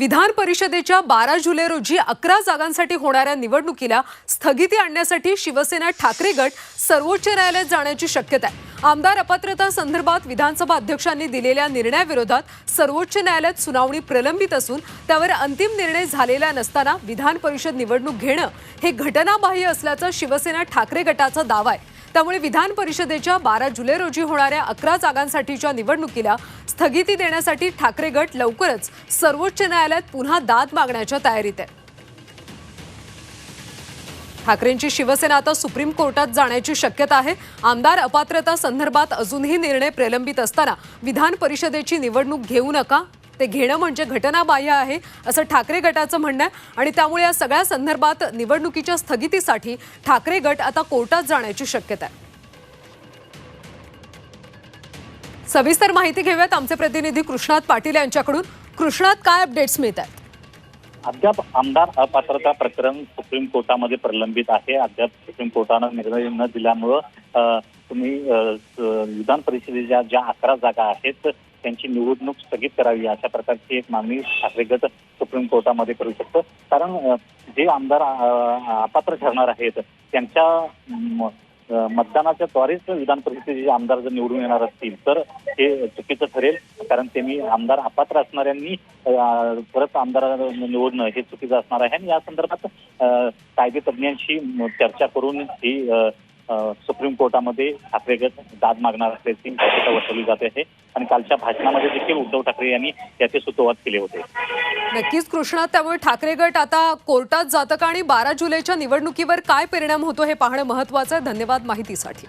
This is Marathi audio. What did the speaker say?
विधान परिषदेच्या बारा जुलै रोजी अकरा जागांसाठी होणाऱ्या निवडणुकीला स्थगिती आणण्यासाठी शिवसेना ठाकरे गट सर्वोच्च न्यायालयात जाण्याची शक्यता आहे. आमदार अपात्रता संदर्भात विधानसभा अध्यक्षांनी दिलेल्या निर्णयाविरोधात सर्वोच्च न्यायालयात सुनावणी प्रलंबित असून त्यावर अंतिम निर्णय झालेला नसताना विधान परिषद निवडणूक घेणं हे घटनाबाह्य असल्याचा शिवसेना ठाकरे गटाचा दावा आहे. त्यामुळे विधान परिषदेच्या बारा जुलै रोजी होणाऱ्या अकरा जागांसाठीच्या निवडणुकीला स्थगिती देण्यासाठी ठाकरे गट लवकरच सर्वोच्च न्यायालयात पुन्हा दाद मागण्याच्या तयारीत आहे. ठाकरेंची शिवसेना आता सुप्रीम कोर्टात जाण्याची शक्यता आहे. आमदार अपात्रता संदर्भात अजूनही निर्णय प्रलंबित असताना विधान परिषदेची निवडणूक घेऊ नका ते घेणं म्हणजे घटनाबाह्य आहे असं ठाकरे गटाचं म्हणणं आहे. आणि त्यामुळे या सगळ्या संदर्भात निवडणुकीच्या स्थगितीसाठी ठाकरे गट आता कोर्टात जाण्याची शक्यता आहे. सविस्तर माहिती घेऊयात आमचे प्रतिनिधी कृष्णात पाटील यांच्याकडून. कृष्णात काय अपडेट्स मिळत आहेत अद्याप आमदार अपात्रता प्रकरण सुप्रीम कोर्टामध्ये प्रलंबित आहे. अद्याप सुप्रीम कोर्टानं निर्णय न दिल्यामुळं तुम्ही विधान परिषदेच्या ज्या अकरा जागा आहेत त्यांची निवडणूक स्थगित करावी अशा प्रकारची एक मागणी ठाकरे गट सुप्रीम कोर्टामध्ये करू शकतो. कारण जे आमदार अपात्र ठरणार आहेत त्यांच्या मतदानाच्या द्वारेच विधान परिषदेचे आमदार जर निवडून येणार असतील तर हे चुकीचं ठरेल. कारण त्यांनी आमदार अपात्र असणाऱ्यांनी परत आमदार निवडणं हे चुकीचं असणार आहे. आणि या संदर्भात कायदे तज्ज्ञांशी चर्चा करून ही सुप्रीम कोर्टामध्ये ठाकरे गट दाद मागणार असल्याची शक्यता वर्तवली जाते आहे. आणि कालच्या भाषणामध्ये देखील उद्धव ठाकरे यांनी याचे सुतोवाद केले होते. नक्कीच कृष्णा त्यामुळे ठाकरे गट आता कोर्टात जातं का आणि बारा जुलैच्या निवडणुकीवर काय परिणाम होतो हे पाहणं महत्वाचं आहे. धन्यवाद माहितीसाठी.